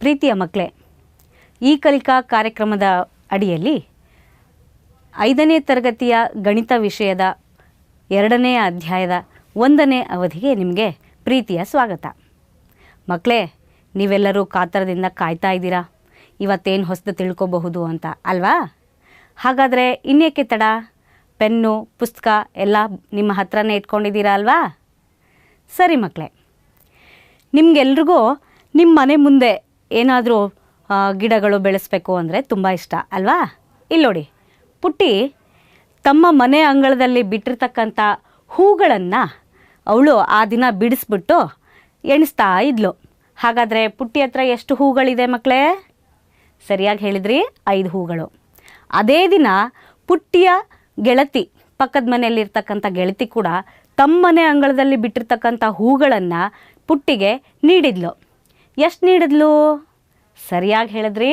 ಪ್ರೀತಿಯ ಮಕ್ಕಳೇ, ಈ ಕಲಿಕಾ ಕಾರ್ಯಕ್ರಮದ ಅಡಿಯಲ್ಲಿ ಐದನೇ ತರಗತಿಯ ಗಣಿತ ವಿಷಯದ ಎರಡನೇ ಅಧ್ಯಾಯದ ಒಂದನೇ ಅವಧಿಗೆ ನಿಮಗೆ ಪ್ರೀತಿಯ ಸ್ವಾಗತ. ಮಕ್ಕಳೇ, ನೀವೆಲ್ಲರೂ ಕಾತರದಿಂದ ಕಾಯ್ತಾ ಇದ್ದೀರಾ? ಇವತ್ತೇನು ಹೊಸದು ತಿಳ್ಕೊಬಹುದು ಅಂತ ಅಲ್ವಾ? ಹಾಗಾದರೆ ಇನ್ನೇಕೆ ತಡ? ಪೆನ್ನು, ಪುಸ್ತಕ ಎಲ್ಲ ನಿಮ್ಮ ಹತ್ರನೇ ಇಟ್ಕೊಂಡಿದ್ದೀರಾ ಅಲ್ವಾ? ಸರಿ ಮಕ್ಕಳೇ, ನಿಮಗೆಲ್ರಿಗೂ ನಿಮ್ಮ ಮನೆ ಮುಂದೆ ಏನಾದರೂ ಗಿಡಗಳು ಬೆಳೆಸಬೇಕು ಅಂದರೆ ತುಂಬ ಇಷ್ಟ, ಅಲ್ವಾ? ಇಲ್ಲಿ ನೋಡಿ, ಪುಟ್ಟಿ, ತಮ್ಮ ಮನೆ ಅಂಗಳದಲ್ಲಿ ಬಿಟ್ಟಿರ್ತಕ್ಕಂಥ ಹೂಗಳನ್ನು ಅವಳು ಆ ದಿನ ಬಿಡಿಸ್ಬಿಟ್ಟು ಎಣಿಸ್ತಾ ಇದ್ಲು. ಹಾಗಾದರೆ ಪುಟ್ಟಿ ಹತ್ರ ಎಷ್ಟು ಹೂಗಳಿದೆ ಮಕ್ಕಳೇ ಸರಿಯಾಗಿ ಹೇಳಿದ್ರಿ, ಐದು ಹೂಗಳು. ಅದೇ ದಿನ ಪುಟ್ಟಿಯ ಗೆಳತಿ, ಪಕ್ಕದ ಮನೆಯಲ್ಲಿರ್ತಕ್ಕಂಥ ಗೆಳತಿ ಕೂಡ ತಮ್ಮನೆ ಅಂಗಳದಲ್ಲಿ ಬಿಟ್ಟಿರ್ತಕ್ಕಂಥ ಹೂಗಳನ್ನು ಪುಟ್ಟಿಗೆ ನೀಡಿದ್ಲು. ಎಷ್ಟು ನೀಡಿದ್ಲು? ಸರಿಯಾಗಿ ಹೇಳಿದ್ರಿ?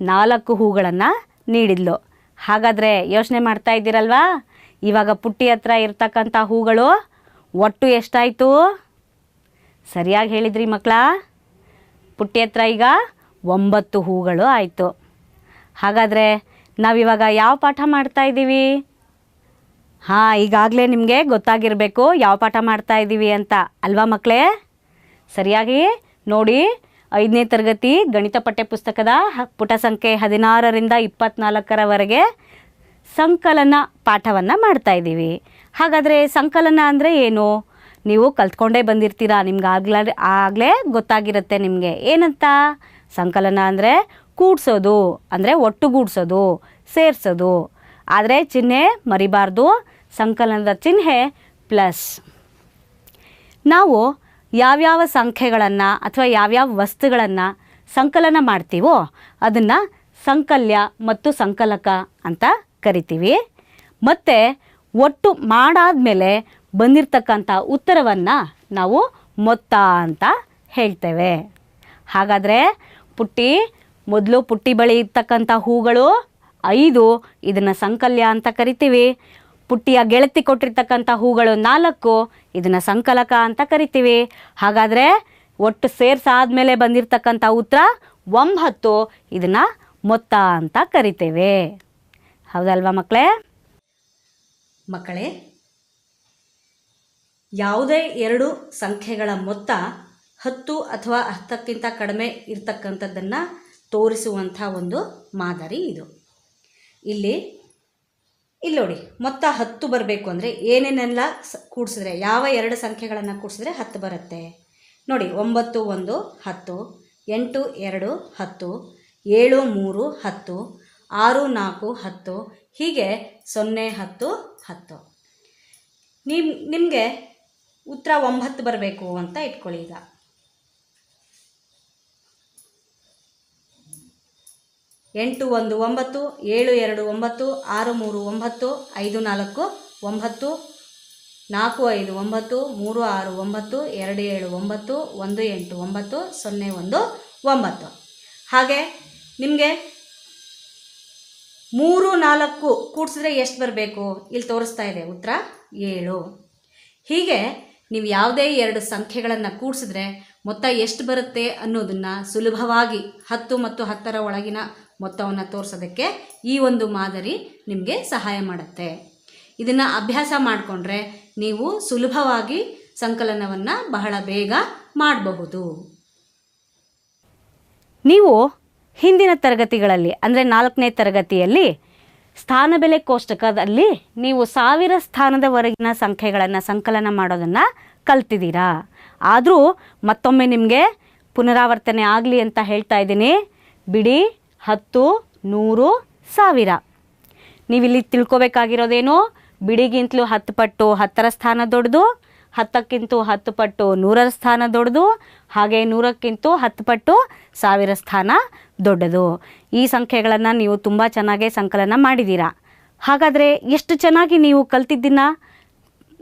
ನಾಲ್ಕು ಹೂಗಳನ್ನು ನೀಡಿದ್ಲು. ಹಾಗಾದರೆ ಯೋಚನೆ ಮಾಡ್ತಾ ಇದ್ದೀರಲ್ವಾ? ಇವಾಗ ಪುಟ್ಟಿ ಹತ್ರ ಇರ್ತಕ್ಕಂಥ ಹೂಗಳು ಒಟ್ಟು ಎಷ್ಟಾಯಿತು? ಸರಿಯಾಗಿ ಹೇಳಿದ್ರಿ ಮಕ್ಕಳ. ಪುಟ್ಟಿ ಹತ್ರ ಈಗ ಒಂಬತ್ತು ಹೂಗಳು ಆಯಿತು. ಹಾಗಾದರೆ ನಾವಿವಾಗ ಯಾವ ಪಾಠ ಮಾಡ್ತಾ ಇದ್ದೀವಿ? ಹಾಂ, ಈಗಾಗಲೇ ನಿಮಗೆ ಗೊತ್ತಾಗಿರಬೇಕು ಯಾವ ಪಾಠ ಮಾಡ್ತಾ ಇದ್ದೀವಿ ಅಂತ. ಅಲ್ವಾ ಮಕ್ಕಳೇ? ಸರಿಯಾಗಿ ನೋಡಿ. ಐದನೇ ತರಗತಿ ಗಣಿತ ಪಠ್ಯಪುಸ್ತಕದ ಪುಟ ಸಂಖ್ಯೆ ಹದಿನಾರರಿಂದ ಇಪ್ಪತ್ನಾಲ್ಕರವರೆಗೆ ಸಂಕಲನ ಪಾಠವನ್ನು ಮಾಡ್ತಾ ಇದ್ದೀವಿ. ಹಾಗಾದರೆ ಸಂಕಲನ ಅಂದರೆ ಏನು? ನೀವು ಕಲ್ತ್ಕೊಂಡೇ ಬಂದಿರ್ತೀರಾ? ನಿಮ್ಗೆ ಆಗ್ಲೇ ಆಗಲೇ ಗೊತ್ತಾಗಿರುತ್ತೆ ನಿಮಗೆ. ಏನಂತ? ಸಂಕಲನ ಅಂದರೆ ಕೂಡ್ಸೋದು, ಅಂದರೆ ಒಟ್ಟುಗೂಡ್ಸೋದು, ಸೇರಿಸೋದು. ಆದರೆ ಚಿಹ್ನೆ ಮರಿಬಾರ್ದು. ಸಂಕಲನದ ಚಿಹ್ನೆ ಪ್ಲಸ್. ನಾವು ಯಾವ್ಯಾವ ಸಂಖ್ಯೆಗಳನ್ನು ಅಥವಾ ಯಾವ್ಯಾವ ವಸ್ತುಗಳನ್ನು ಸಂಕಲನ ಮಾಡ್ತೀವೋ ಅದನ್ನು ಸಂಕಲ್ಯ ಮತ್ತು ಸಂಕಲಕ ಅಂತ ಕರಿತೀವಿ. ಮತ್ತು ಒಟ್ಟು ಮಾಡಾದ್ಮೇಲೆ ಬಂದಿರತಕ್ಕಂಥ ಉತ್ತರವನ್ನು ನಾವು ಮೊತ್ತ ಅಂತ ಹೇಳ್ತೇವೆ. ಹಾಗಾದರೆ ಪುಟ್ಟಿ, ಮೊದಲು ಪುಟ್ಟಿ ಬಳಿ ಇರ್ತಕ್ಕಂಥ ಹೂಗಳು ಐದು, ಇದನ್ನು ಸಂಕಲ್ಯ ಅಂತ ಕರಿತೀವಿ. ಪುಟ್ಟಿಯ ಗೆಳತಿ ಕೊಟ್ಟಿರ್ತಕ್ಕಂಥ ಹೂಗಳು ನಾಲ್ಕು, ಇದನ್ನು ಸಂಕಲಕ ಅಂತ ಕರಿತೀವಿ. ಹಾಗಾದರೆ ಒಟ್ಟು ಸೇರ್ಸಾದ್ಮೇಲೆ ಬಂದಿರತಕ್ಕಂಥ ಉತ್ತರ ಒಂಬತ್ತು, ಇದನ್ನು ಮೊತ್ತ ಅಂತ ಕರಿತೇವೆ. ಹೌದಲ್ವಾ ಮಕ್ಕಳೇ? ಮಕ್ಕಳೇ, ಯಾವುದೇ ಎರಡು ಸಂಖ್ಯೆಗಳ ಮೊತ್ತ ಹತ್ತು ಅಥವಾ ಹತ್ತಕ್ಕಿಂತ ಕಡಿಮೆ ಇರ್ತಕ್ಕಂಥದ್ದನ್ನು ತೋರಿಸುವಂಥ ಒಂದು ಮಾದರಿ ಇದು. ಇಲ್ಲಿ ಇಲ್ಲಿ ನೋಡಿ, ಮೊತ್ತ ಹತ್ತು ಬರಬೇಕು ಅಂದರೆ ಏನೇನೆಲ್ಲ ಸ, ಕೂಡಿಸಿದ್ರೆ, ಯಾವ ಎರಡು ಸಂಖ್ಯೆಗಳನ್ನು ಕೂಡಿಸಿದ್ರೆ ಹತ್ತು ಬರುತ್ತೆ. ನೋಡಿ, ಒಂಬತ್ತು, ಒಂದು, ಹತ್ತು, ಎಂಟು, ಎರಡು, ಹತ್ತು, ಏಳು, ಮೂರು, ಹತ್ತು, ಆರು, ನಾಲ್ಕು, ಹತ್ತು, ಹೀಗೆ ಸೊನ್ನೆ, ಹತ್ತು ಹತ್ತು. ನಿಮ್, ನಿಮಗೆ ಉತ್ತರ ಒಂಬತ್ತು ಬರಬೇಕು ಅಂತ ಇಟ್ಕೊಳ್ಳಿ ಈಗ. ಎಂಟು ಒಂದು ಒಂಬತ್ತು, ಏಳು ಎರಡು ಒಂಬತ್ತು, ಆರು ಮೂರು ಒಂಬತ್ತು, ಐದು ನಾಲ್ಕು ಒಂಬತ್ತು, ನಾಲ್ಕು ಐದು ಒಂಬತ್ತು, ಮೂರು ಆರು ಒಂಬತ್ತು, ಎರಡು ಏಳು ಒಂಬತ್ತು, ಒಂದು ಎಂಟು ಒಂಬತ್ತು, ಸೊನ್ನೆ ಒಂದು ಒಂಬತ್ತು. ಹಾಗೆ ನಿಮಗೆ ಮೂರು ನಾಲ್ಕು ಕೂಡಿಸಿದ್ರೆ ಎಷ್ಟು ಬರಬೇಕು? ಇಲ್ಲಿ ತೋರಿಸ್ತಾ ಇದೆ ಉತ್ತರ, ಏಳು. ಹೀಗೆ ನೀವು ಯಾವುದೇ ಎರಡು ಸಂಖ್ಯೆಗಳನ್ನು ಕೂಡಿಸಿದ್ರೆ ಮೊತ್ತ ಎಷ್ಟು ಬರುತ್ತೆ ಅನ್ನೋದನ್ನು ಸುಲಭವಾಗಿ ಹತ್ತು ಮತ್ತು ಹತ್ತರ ಒಳಗಿನ ಮೊತ್ತವನ್ನು ತೋರಿಸೋದಕ್ಕೆ ಈ ಒಂದು ಮಾದರಿ ನಿಮಗೆ ಸಹಾಯ ಮಾಡುತ್ತೆ. ಇದನ್ನು ಅಭ್ಯಾಸ ಮಾಡಿಕೊಂಡ್ರೆ ನೀವು ಸುಲಭವಾಗಿ ಸಂಕಲನವನ್ನು ಬಹಳ ಬೇಗ ಮಾಡಬಹುದು. ನೀವು ಹಿಂದಿನ ತರಗತಿಗಳಲ್ಲಿ, ಅಂದರೆ ನಾಲ್ಕನೇ ತರಗತಿಯಲ್ಲಿ ಸ್ಥಾನಬೆಲೆ ಕೋಷ್ಟಕದಲ್ಲಿ ನೀವು ಸಾವಿರ ಸ್ಥಾನದವರೆಗಿನ ಸಂಖ್ಯೆಗಳನ್ನು ಸಂಕಲನ ಮಾಡೋದನ್ನು ಕಲ್ತಿದ್ದೀರಾ? ಆದರೂ ಮತ್ತೊಮ್ಮೆ ನಿಮಗೆ ಪುನರಾವರ್ತನೆ ಆಗಲಿ ಅಂತ ಹೇಳ್ತಾ ಇದ್ದೀನಿ. ಬಿಡಿ. ಹತ್ತು, ನೂರು, ಸಾವಿರ. ನೀವಿಲ್ಲಿ ತಿಳ್ಕೊಬೇಕಾಗಿರೋದೇನು? ಬಿಡಿಗಿಂತಲೂ ಹತ್ತು ಪಟ್ಟು ಹತ್ತರ ಸ್ಥಾನ ದೊಡ್ಡದು, ಹತ್ತಕ್ಕಿಂತ ಹತ್ತು ಪಟ್ಟು ನೂರರ ಸ್ಥಾನ ದೊಡ್ಡದು, ಹಾಗೆ ನೂರಕ್ಕಿಂತ ಹತ್ತು ಪಟ್ಟು ಸಾವಿರ ಸ್ಥಾನ ದೊಡ್ಡದು. ಈ ಸಂಖ್ಯೆಗಳನ್ನು ನೀವು ತುಂಬ ಚೆನ್ನಾಗಿ ಸಂಕಲನ ಮಾಡಿದ್ದೀರಾ ಹಾಗಾದರೆ ಎಷ್ಟು ಚೆನ್ನಾಗಿ ನೀವು ಕಲ್ತಿದ್ದನ್ನ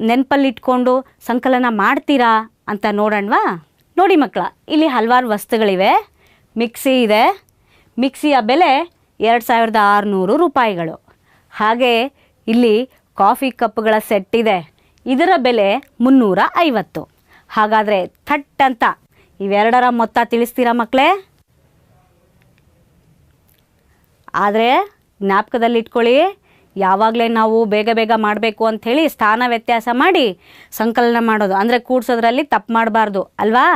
ನೆನಪಲ್ಲಿಟ್ಕೊಂಡು ಸಂಕಲನ ಮಾಡ್ತೀರಾ ಅಂತ ನೋಡೋಣವಾ? ನೋಡಿ ಮಕ್ಕಳ, ಇಲ್ಲಿ ಹಲವಾರು ವಸ್ತುಗಳಿವೆ. ಮಿಕ್ಸಿ ಇದೆ. ಮಿಕ್ಸಿಯ ಬೆಲೆ ಎರಡು ಸಾವಿರದ ಆರುನೂರು ರೂಪಾಯಿಗಳು. ಹಾಗೆ ಇಲ್ಲಿ ಕಾಫಿ ಕಪ್ಗಳ ಸೆಟ್ ಇದೆ. ಇದರ ಬೆಲೆ ಮುನ್ನೂರ ಐವತ್ತು. ಹಾಗಾದರೆ ಥಟ್ ಅಂತ ಇವೆರಡರ ಮೊತ್ತ ತಿಳಿಸ್ತೀರಾ ಮಕ್ಕಳೇ ಆದರೆ ಜ್ಞಾಪಕದಲ್ಲಿಟ್ಕೊಳ್ಳಿ, ಯಾವಾಗಲೇ ನಾವು ಬೇಗ ಬೇಗ ಮಾಡಬೇಕು ಅಂಥೇಳಿ ಸ್ಥಾನ ವ್ಯತ್ಯಾಸ ಮಾಡಿ ಸಂಕಲನ ಮಾಡೋದು. ಅಂದರೆ ಕೂಡ್ಸೋದ್ರಲ್ಲಿ ತಪ್ಪು ಮಾಡಬಾರ್ದು, ಅಲ್ವಾ?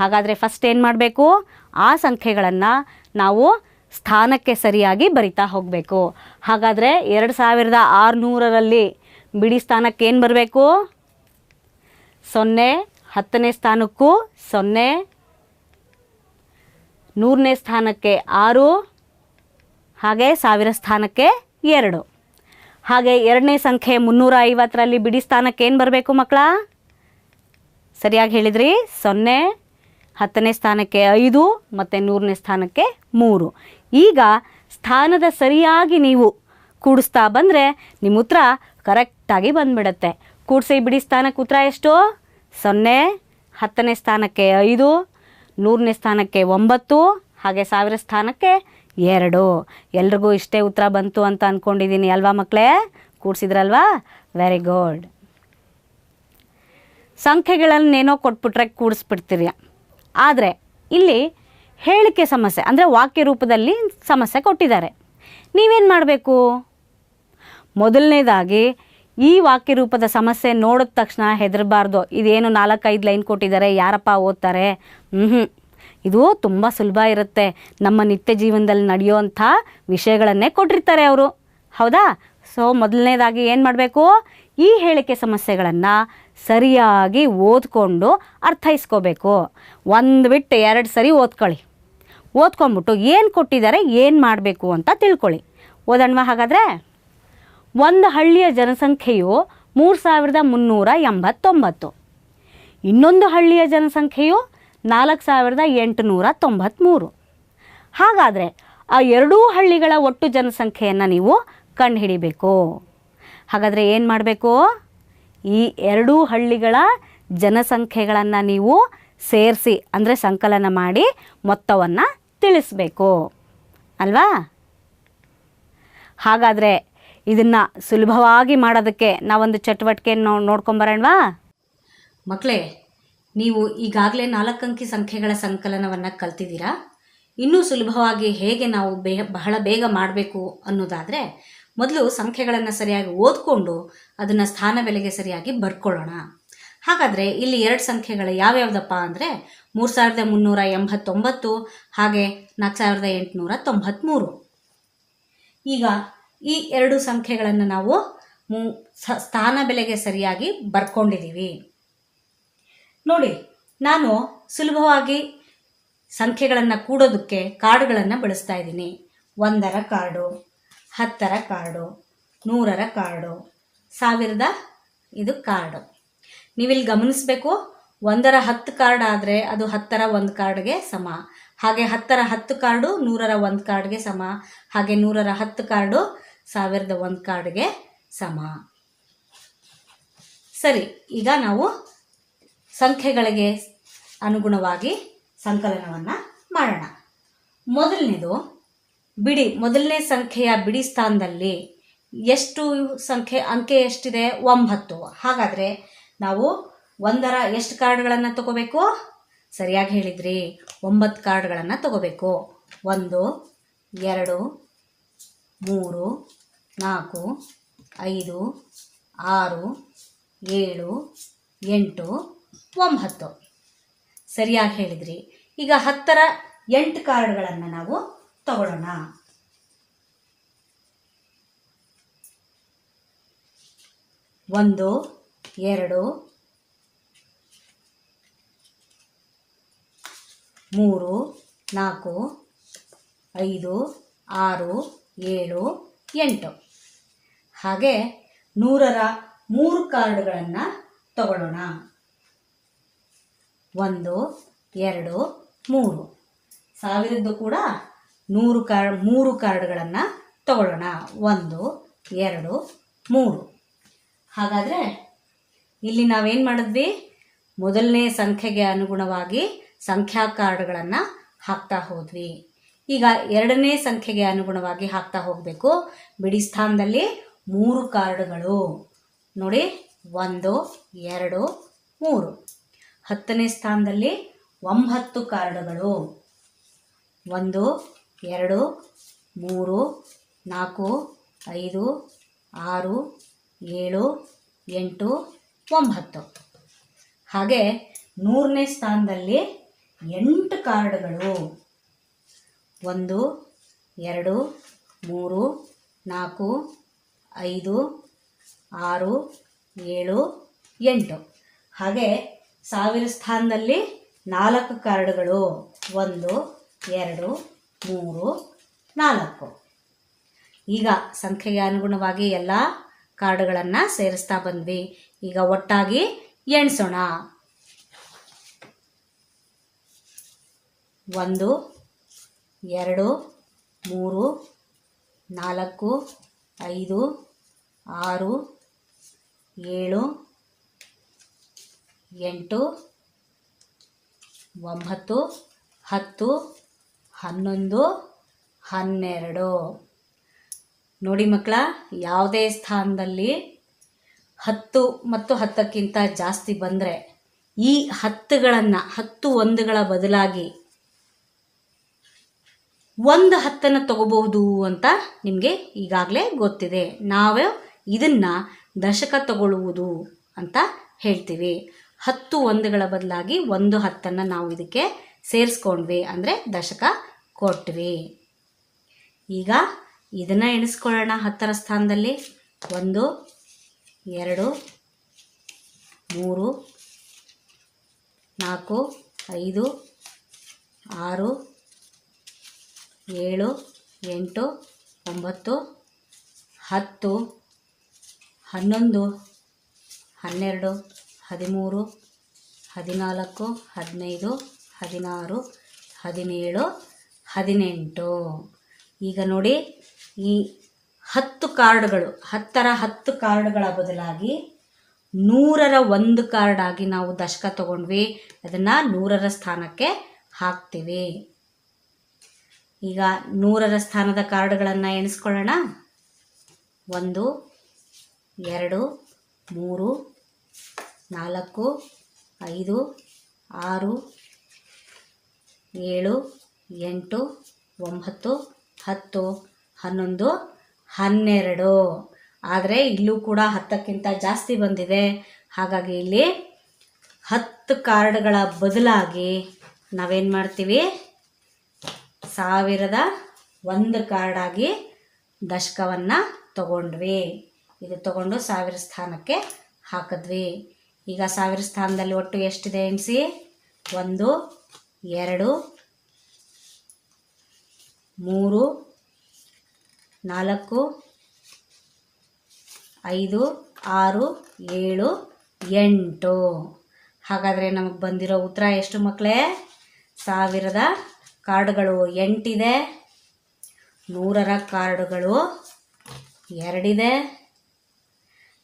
ಹಾಗಾದರೆ ಫಸ್ಟ್ ಏನು ಮಾಡಬೇಕು? ಆ ಸಂಖ್ಯೆಗಳನ್ನು ನಾವು ಸ್ಥಾನಕ್ಕೆ ಸರಿಯಾಗಿ ಬರಿತಾ ಹೋಗಬೇಕು. ಹಾಗಾದರೆ ಎರಡು ಸಾವಿರದ ಆರುನೂರರಲ್ಲಿ ಬಿಡಿ ಸ್ಥಾನಕ್ಕೆ ಏನು ಬರಬೇಕು? ಸೊನ್ನೆ, ಹತ್ತನೇ ಸ್ಥಾನಕ್ಕೂ ಸೊನ್ನೆ, ನೂರನೇ ಸ್ಥಾನಕ್ಕೆ ಆರು, ಹಾಗೆ ಸಾವಿರ ಸ್ಥಾನಕ್ಕೆ ಎರಡು. ಹಾಗೆ ಎರಡನೇ ಸಂಖ್ಯೆ ಮುನ್ನೂರ ಐವತ್ತರಲ್ಲಿ ಬಿಡಿ ಸ್ಥಾನಕ್ಕೆ ಏನು ಬರಬೇಕು ಮಕ್ಕಳ? ಸರಿಯಾಗಿ ಹೇಳಿದ್ರಿ? ಸೊನ್ನೆ ಹತ್ತನೇ ಸ್ಥಾನಕ್ಕೆ ಐದು, ಮತ್ತು ನೂರನೇ ಸ್ಥಾನಕ್ಕೆ ಮೂರು. ಈಗ ಸ್ಥಾನದ ಸರಿಯಾಗಿ ನೀವು ಕೂಡಿಸ್ತಾ ಬಂದರೆ ನಿಮ್ಮ ಉತ್ತರ ಕರೆಕ್ಟಾಗಿ ಬಂದ್ಬಿಡತ್ತೆ. ಕೂಡಿಸಿ ಬಿಡಿ ಸ್ಥಾನಕ್ಕೆ ಉತ್ತರ ಎಷ್ಟು? ಸೊನ್ನೆ, ಹತ್ತನೇ ಸ್ಥಾನಕ್ಕೆ ಐದು, ನೂರನೇ ಸ್ಥಾನಕ್ಕೆ ಒಂಬತ್ತು, ಹಾಗೆ ಸಾವಿರ ಸ್ಥಾನಕ್ಕೆ ಎರಡು. ಎಲ್ರಿಗೂ ಇಷ್ಟೇ ಉತ್ತರ ಬಂತು ಅಂತ ಅಂದ್ಕೊಂಡಿದ್ದೀನಿ ಅಲ್ವಾ ಮಕ್ಕಳೇ ಕೂಡಿಸಿದ್ರಲ್ವಾ? ವೆರಿ ಗುಡ್ ಸಂಖ್ಯೆಗಳನ್ನೇನೋ ಕೊಟ್ಬಿಟ್ರೆ ಕೂಡಿಸ್ಬಿಡ್ತೀರಿ. ಆದರೆ ಇಲ್ಲಿ ಹೇಳಿಕೆ ಸಮಸ್ಯೆ, ಅಂದರೆ ವಾಕ್ಯ ರೂಪದಲ್ಲಿ ಸಮಸ್ಯೆ ಕೊಟ್ಟಿದ್ದಾರೆ. ನೀವೇನು ಮಾಡಬೇಕು? ಮೊದಲನೇದಾಗಿ ಈ ವಾಕ್ಯ ರೂಪದ ಸಮಸ್ಯೆ ನೋಡಿದ ತಕ್ಷಣ ಹೆದರಬಾರ್ದು. ಇದೇನು ನಾಲ್ಕೈದು ಲೈನ್ ಕೊಟ್ಟಿದ್ದಾರೆ, ಯಾರಪ್ಪ ಓದ್ತಾರೆ? ಹ್ಞೂ ಇದು ತುಂಬ ಸುಲಭ ಇರುತ್ತೆ. ನಮ್ಮ ನಿತ್ಯ ಜೀವನದಲ್ಲಿ ನಡೆಯುವಂಥ ವಿಷಯಗಳನ್ನೇ ಕೊಟ್ಟಿರ್ತಾರೆ ಅವರು. ಹೌದಾ? ಸೊ ಮೊದಲನೇದಾಗಿ ಏನು ಮಾಡಬೇಕು? ಈ ಹೇಳಿಕೆ ಸಮಸ್ಯೆಗಳನ್ನು ಸರಿಯಾಗಿ ಓದ್ಕೊಂಡು ಅರ್ಥೈಸ್ಕೋಬೇಕು. ಒಂದು ಬಿಟ್ಟು ಎರಡು ಸರಿ ಓದ್ಕೊಳ್ಳಿ. ಓದ್ಕೊಂಬಿಟ್ಟು ಏನು ಕೊಟ್ಟಿದ್ದಾರೆ ಏನು ಮಾಡಬೇಕು ಅಂತ ತಿಳ್ಕೊಳ್ಳಿ. ಓದಣ್ವಾ ಹಾಗಾದರೆ? ಒಂದು ಹಳ್ಳಿಯ ಜನಸಂಖ್ಯೆಯು ಮೂರು ಸಾವಿರದ ಮುನ್ನೂರ ಎಂಬತ್ತೊಂಬತ್ತು. ಇನ್ನೊಂದು ಹಳ್ಳಿಯ ಜನಸಂಖ್ಯೆಯು ನಾಲ್ಕು ಸಾವಿರದ ಎಂಟುನೂರ ತೊಂಬತ್ತ್ಮೂರು ಹಾಗಾದರೆ ಆ ಎರಡೂ ಹಳ್ಳಿಗಳ ಒಟ್ಟು ಜನಸಂಖ್ಯೆಯನ್ನು ನೀವು ಕಂಡುಹಿಡಿಬೇಕು. ಹಾಗಾದರೆ ಏನು ಮಾಡಬೇಕು? ಈ ಎರಡೂ ಹಳ್ಳಿಗಳ ಜನಸಂಖ್ಯೆಗಳನ್ನು ನೀವು ಸೇರಿಸಿ, ಅಂದರೆ ಸಂಕಲನ ಮಾಡಿ ಮೊತ್ತವನ್ನು ತಿಳಿಸ್ಬೇಕು. ಅಲ್ವಾ? ಹಾಗಾದರೆ ಇದನ್ನು ಸುಲಭವಾಗಿ ಮಾಡೋದಕ್ಕೆ ನಾವೊಂದು ಚಟುವಟಿಕೆಯನ್ನು ನೋಡ್ಕೊಂಬರೋಣವಾ ಮಕ್ಕಳೇ ನೀವು ಈಗಾಗಲೇ ನಾಲ್ಕಂಕಿ ಸಂಖ್ಯೆಗಳ ಸಂಕಲನವನ್ನು ಕಲ್ತಿದ್ದೀರಾ? ಇನ್ನೂ ಸುಲಭವಾಗಿ ಹೇಗೆ ನಾವು ಬೇ, ಬಹಳ ಬೇಗ ಮಾಡಬೇಕು ಅನ್ನೋದಾದರೆ ಮೊದಲು ಸಂಖ್ಯೆಗಳನ್ನು ಸರಿಯಾಗಿ ಓದ್ಕೊಂಡು ಅದನ್ನು ಸ್ಥಾನ ಬೆಲೆಗೆ ಸರಿಯಾಗಿ ಬರ್ಕೊಳ್ಳೋಣ. ಹಾಗಾದರೆ ಇಲ್ಲಿ ಎರಡು ಸಂಖ್ಯೆಗಳು ಯಾವ್ಯಾವ್ದಪ್ಪ ಅಂದರೆ ಮೂರು ಸಾವಿರದ ಮುನ್ನೂರ ಎಂಬತ್ತೊಂಬತ್ತು ಹಾಗೆ ನಾಲ್ಕು ಸಾವಿರದ ಎಂಟುನೂರ ತೊಂಬತ್ತ್ಮೂರು ಈಗ ಈ ಎರಡು ಸಂಖ್ಯೆಗಳನ್ನು ನಾವು ಸ್ಥಾನ ಬೆಲೆಗೆ ಸರಿಯಾಗಿ ಬರ್ಕೊಂಡಿದ್ದೀವಿ ನೋಡಿ, ನಾನು ಸುಲಭವಾಗಿ ಸಂಖ್ಯೆಗಳನ್ನು ಕೂಡೋದಕ್ಕೆ ಕಾರ್ಡ್ಗಳನ್ನು ಬಳಸ್ತಾ ಇದ್ದೀನಿ. ಒಂದರ ಕಾರ್ಡು. ಹತ್ತರ ಕಾರ್ಡು ನೂರರ ಕಾರ್ಡು ಸಾವಿರದ ಇದು ಕಾರ್ಡು ನೀವಿಲ್ಲಿ ಗಮನಿಸಬೇಕು, ಒಂದರ ಹತ್ತು ಕಾರ್ಡ್ ಆದರೆ ಅದು ಹತ್ತರ ಒಂದು ಕಾರ್ಡ್ಗೆ ಸಮ. ಹಾಗೆ ಹತ್ತರ ಹತ್ತು ಕಾರ್ಡು ನೂರರ ಒಂದು ಕಾರ್ಡ್ಗೆ ಸಮ. ಹಾಗೆ ನೂರರ ಹತ್ತು ಕಾರ್ಡು ಸಾವಿರದ ಒಂದು ಕಾರ್ಡ್ಗೆ ಸಮ. ಸರಿ, ಈಗ ನಾವು ಸಂಖ್ಯೆಗಳಿಗೆ ಅನುಗುಣವಾಗಿ ಸಂಕಲನವನ್ನು ಮಾಡೋಣ. ಮೊದಲನೇದು ಬಿಡಿ, ಮೊದಲನೇ ಸಂಖ್ಯೆಯ ಬಿಡಿ ಸ್ಥಾನದಲ್ಲಿ ಎಷ್ಟು ಸಂಖ್ಯೆ, ಅಂಕೆ ಎಷ್ಟಿದೆ? ಒಂಬತ್ತು. ಹಾಗಾದರೆ ನಾವು ಒಂದರ ಎಷ್ಟು ಕಾರ್ಡ್ಗಳನ್ನು ತಗೋಬೇಕು? ಸರಿಯಾಗಿ ಹೇಳಿದ್ರಿ. ಒಂಬತ್ತು ಕಾರ್ಡ್ಗಳನ್ನು ತಗೋಬೇಕು. ಒಂದು, ಎರಡು, ಮೂರು, ನಾಲ್ಕು, ಐದು, ಆರು, ಏಳು, ಎಂಟು, ಒಂಬತ್ತು. ಸರಿಯಾಗಿ ಹೇಳಿದ್ರಿ. ಈಗ ಹತ್ತರ ಎಂಟು ಕಾರ್ಡ್ಗಳನ್ನು ನಾವು ತಗೊಳ್ಳೋಣ ಒಂದು, ಎರಡು, ಮೂರು, ನಾಲ್ಕು, ಐದು, ಆರು, ಏಳು, ಎಂಟು. ಹಾಗೆ ನೂರರ ಮೂರು ಕಾರ್ಡ್ಗಳನ್ನು ತಗೊಳ್ಳೋಣ ಒಂದು, ಎರಡು, ಮೂರು. ಸಾವಿರದ್ದು ಕೂಡ ನೂರು ಕಾರ್ಡ್, ಮೂರು ಕಾರ್ಡ್ಗಳನ್ನು ತಗೊಳ್ಳೋಣ. ಒಂದು, ಎರಡು, ಮೂರು. ಹಾಗಾದರೆ ಇಲ್ಲಿ ನಾವೇನು ಮಾಡಿದ್ವಿ? ಮೊದಲನೇ ಸಂಖ್ಯೆಗೆ ಅನುಗುಣವಾಗಿ ಸಂಖ್ಯಾ ಕಾರ್ಡ್ಗಳನ್ನು ಹಾಕ್ತಾ ಹೋದ್ವಿ. ಈಗ ಎರಡನೇ ಸಂಖ್ಯೆಗೆ ಅನುಗುಣವಾಗಿ ಹಾಕ್ತಾ ಹೋಗಬೇಕು. ಬಿಡಿ ಸ್ಥಾನದಲ್ಲಿ ಮೂರು ಕಾರ್ಡ್ಗಳು. ನೋಡಿ, ಒಂದು, ಎರಡು, ಮೂರು. ಹತ್ತನೇ ಸ್ಥಾನದಲ್ಲಿ ಒಂಬತ್ತು ಕಾರ್ಡ್ಗಳು. ಒಂದು ಎರಡು, ಮೂರು, ನಾಲ್ಕು, ಐದು, ಆರು, ಏಳು, ಎಂಟು, ಒಂಬತ್ತು. ಹಾಗೆ ನೂರನೇ ಸ್ಥಾನದಲ್ಲಿ ಎಂಟು ಕಾರ್ಡ್ಗಳು. ಒಂದು, ಎರಡು, ಮೂರು, ನಾಲ್ಕು, ಐದು, ಆರು, ಏಳು, ಎಂಟು. ಹಾಗೆ ಸಾವಿರ ಸ್ಥಾನದಲ್ಲಿ ನಾಲ್ಕು ಕಾರ್ಡ್ಗಳು. ಒಂದು, ಎರಡು ಮೂರು, ನಾಲ್ಕು. ಈಗ ಸಂಖ್ಯೆಗೆ ಅನುಗುಣವಾಗಿ ಎಲ್ಲ ಕಾರ್ಡ್ಗಳನ್ನು ಸೇರಿಸ್ತಾ ಬಂದ್ವಿ. ಈಗ ಒಟ್ಟಾಗಿ ಎಣಿಸೋಣ. ಒಂದು, ಎರಡು, ಮೂರು, ನಾಲ್ಕು, ಐದು, ಆರು, ಏಳು, ಎಂಟು, ಒಂಬತ್ತು, ಹತ್ತು ಹನ್ನೊಂದು, ಹನ್ನೆರಡು. ನೋಡಿ ಮಕ್ಕಳ, ಯಾವುದೇ ಸ್ಥಾನದಲ್ಲಿ ಹತ್ತು ಮತ್ತು ಹತ್ತಕ್ಕಿಂತ ಜಾಸ್ತಿ ಬಂದರೆ ಈ ಹತ್ತುಗಳನ್ನು, ಹತ್ತು ಒಂದುಗಳ ಬದಲಾಗಿ ಒಂದು ಹತ್ತನ್ನು ತಗೋಬಹುದು ಅಂತ ನಿಮಗೆ ಈಗಾಗಲೇ ಗೊತ್ತಿದೆ. ನಾವು ಇದನ್ನು ದಶಕ ತಗೊಳ್ಳುವುದು ಅಂತ ಹೇಳ್ತೀವಿ. ಹತ್ತು ಒಂದುಗಳ ಬದಲಾಗಿ ಒಂದು ಹತ್ತನ್ನು ನಾವು ಇದಕ್ಕೆ ಸೇರಿಸ್ಕೊಂಡ್ವಿ ಅಂದರೆ ದಶಕ ಕೊಟ್ವಿ. ಈಗ ಇದನ್ನು ಎಣಿಸ್ಕೊಳ್ಳೋಣ ಹತ್ತರ ಸ್ಥಾನದಲ್ಲಿ. ಒಂದು, ಎರಡು, ಮೂರು, ನಾಲ್ಕು, ಐದು, ಆರು, ಏಳು, ಎಂಟು, ಒಂಬತ್ತು, ಹತ್ತು, ಹನ್ನೊಂದು, ಹನ್ನೆರಡು, ಹದಿಮೂರು, ಹದಿನಾಲ್ಕು, ಹದಿನೈದು, ಹದಿನಾರು, ಹದಿನೇಳು ಹದಿನೆಂಟು. ಈಗ ನೋಡಿ, ಈ ಹತ್ತು ಕಾರ್ಡ್ಗಳು, ಹತ್ತರ ಹತ್ತು ಕಾರ್ಡ್ಗಳ ಬದಲಾಗಿ ನೂರರ ಒಂದು ಕಾರ್ಡ್ ಆಗಿ ನಾವು ದಶಕ ತಗೊಂಡ್ವಿ. ಅದನ್ನು ನೂರರ ಸ್ಥಾನಕ್ಕೆ ಹಾಕ್ತೀವಿ. ಈಗ ನೂರರ ಸ್ಥಾನದ ಕಾರ್ಡ್ಗಳನ್ನು ಎಣಿಸ್ಕೊಳ್ಳೋಣ. ಒಂದು, ಎರಡು, ಮೂರು, ನಾಲ್ಕು, ಐದು, ಆರು, ಏಳು ಎಂಟು, ಒಂಬತ್ತು, ಹತ್ತು, ಹನ್ನೊಂದು, ಹನ್ನೆರಡು. ಆದರೆ ಇಲ್ಲೂ ಕೂಡ ಹತ್ತಕ್ಕಿಂತ ಜಾಸ್ತಿ ಬಂದಿದೆ. ಹಾಗಾಗಿ ಇಲ್ಲಿ ಹತ್ತು ಕಾರ್ಡ್ಗಳ ಬದಲಾಗಿ ನಾವೇನು ಮಾಡ್ತೀವಿ? ಸಾವಿರದ ಒಂದು ಕಾರ್ಡಾಗಿ ದಶಕವನ್ನು ತಗೊಂಡ್ವಿ. ಇದು ತಗೊಂಡು ಸಾವಿರ ಸ್ಥಾನಕ್ಕೆ ಹಾಕಿದ್ವಿ. ಈಗ ಸಾವಿರ ಸ್ಥಾನದಲ್ಲಿ ಒಟ್ಟು ಎಷ್ಟಿದೆ ಎಣಿಸಿ ಒಂದು, ಎರಡು ಮೂರು, ನಾಲ್ಕು, ಐದು, ಆರು, ಏಳು, ಎಂಟು. ಹಾಗಾದರೆ ನಮಗೆ ಬಂದಿರೋ ಉತ್ತರ ಎಷ್ಟು ಮಕ್ಕಳೇ ಸಾವಿರದ ಕಾರ್ಡ್ಗಳು ಎಂಟಿದೆ. ನೂರರ ಕಾರ್ಡುಗಳು ಎರಡಿದೆ.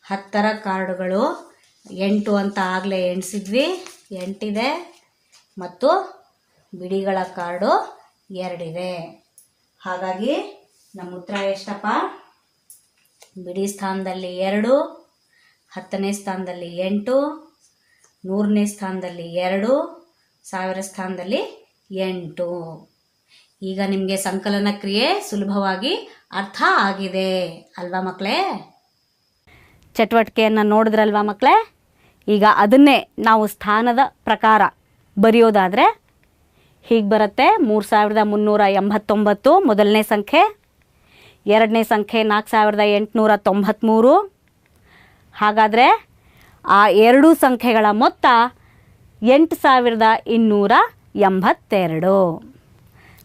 ಹತ್ತರ ಕಾರ್ಡುಗಳು ಎಂಟು ಅಂತ ಆಗಲೇ ಎಣಿಸಿದ್ವಿ, ಎಂಟಿದೆ. ಮತ್ತು ಬಿಡಿಗಳ ಕಾರ್ಡು ಎರಡಿದೆ. ಹಾಗಾಗಿ ನಮ್ಮ ಉತ್ತರ ಎಷ್ಟಪ್ಪ? ಬಿಡಿ ಸ್ಥಾನದಲ್ಲಿ ಎರಡು, ಹತ್ತನೇ ಸ್ಥಾನದಲ್ಲಿ ಎಂಟು, ನೂರನೇ ಸ್ಥಾನದಲ್ಲಿ ಎರಡು, ಸಾವಿರ ಸ್ಥಾನದಲ್ಲಿ ಎಂಟು. ಈಗ ನಿಮಗೆ ಸಂಕಲನ ಕ್ರಿಯೆ ಸುಲಭವಾಗಿ ಅರ್ಥ ಆಗಿದೆ ಅಲ್ವಾ ಮಕ್ಕಳೇ? ಚಟುವಟಿಕೆಯನ್ನು ನೋಡಿದ್ರಲ್ವಾ ಮಕ್ಕಳೇ? ಈಗ ಅದನ್ನೇ ನಾವು ಸ್ಥಾನದ ಪ್ರಕಾರ ಬರೆಯೋದಾದರೆ ಹೀಗೆ ಬರುತ್ತೆ. ಮೂರು ಸಾವಿರದ ಮುನ್ನೂರ ಎಂಬತ್ತೊಂಬತ್ತು ಮೊದಲನೇ ಸಂಖ್ಯೆ. ಎರಡನೇ ಸಂಖ್ಯೆ ನಾಲ್ಕು ಸಾವಿರದ ಎಂಟುನೂರ ತೊಂಬತ್ತ್ಮೂರು ಹಾಗಾದರೆ ಆ ಎರಡೂ ಸಂಖ್ಯೆಗಳ ಮೊತ್ತ ಎಂಟು ಸಾವಿರದ ಇನ್ನೂರ ಎಂಬತ್ತೆರಡು.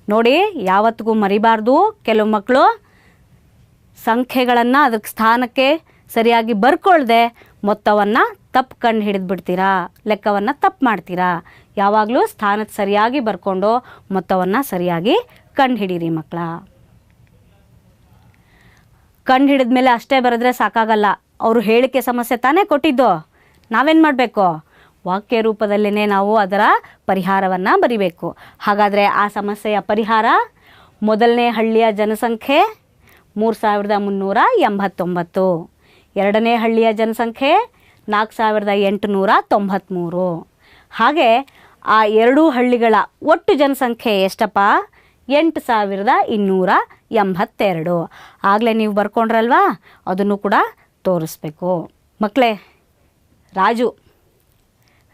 ನೋಡಿ, ಯಾವತ್ತಿಗೂ ಮರಿಬಾರ್ದು. ಕೆಲವು ಮಕ್ಕಳು ಸಂಖ್ಯೆಗಳನ್ನು ಅದಕ್ಕೆ ಸ್ಥಾನಕ್ಕೆ ಸರಿಯಾಗಿ ಬರ್ಕೊಳ್ಳದೆ ಮೊತ್ತವನ್ನು ತಪ್ಪು ಕಂಡು ಹಿಡಿದ್ಬಿಡ್ತೀರಾ, ಲೆಕ್ಕವನ್ನು ತಪ್ಪು ಮಾಡ್ತೀರಾ. ಯಾವಾಗಲೂ ಸ್ಥಾನದ ಸರಿಯಾಗಿ ಬರ್ಕೊಂಡು ಮೊತ್ತವನ್ನು ಸರಿಯಾಗಿ ಕಂಡುಹಿಡೀರಿ ಮಕ್ಕಳ. ಕಂಡು ಹಿಡಿದ್ಮೇಲೆ ಅಷ್ಟೇ ಬರೆದ್ರೆ ಸಾಕಾಗಲ್ಲ. ಅವರು ಹೇಳಿಕೆ ಸಮಸ್ಯೆ ತಾನೇ ಕೊಟ್ಟಿದ್ದು. ನಾವೇನು ಮಾಡಬೇಕು? ವಾಕ್ಯ ರೂಪದಲ್ಲೇ ನಾವು ಅದರ ಪರಿಹಾರವನ್ನು ಬರಿಬೇಕು. ಹಾಗಾದರೆ ಆ ಸಮಸ್ಯೆಯ ಪರಿಹಾರ ಮೊದಲನೇ ಹಳ್ಳಿಯ ಜನಸಂಖ್ಯೆ ಮೂರು ಸಾವಿರದ ಮುನ್ನೂರ ಎಂಬತ್ತೊಂಬತ್ತು. ಎರಡನೇ ಹಳ್ಳಿಯ ಜನಸಂಖ್ಯೆ ನಾಲ್ಕು ಸಾವಿರದ ಎಂಟುನೂರ ತೊಂಬತ್ತ್ಮೂರು ಹಾಗೆ ಆ ಎರಡೂ ಹಳ್ಳಿಗಳ ಒಟ್ಟು ಜನಸಂಖ್ಯೆ ಎಷ್ಟಪ್ಪ? ಎಂಟು ಸಾವಿರದ ಇನ್ನೂರ ಎಂಬತ್ತೆರಡು. ಆಗಲೇ ನೀವು ಬರ್ಕೊಂಡ್ರಲ್ವಾ? ಅದನ್ನು ಕೂಡ ತೋರಿಸ್ಬೇಕು. ಮಕ್ಕಳೇ ರಾಜು.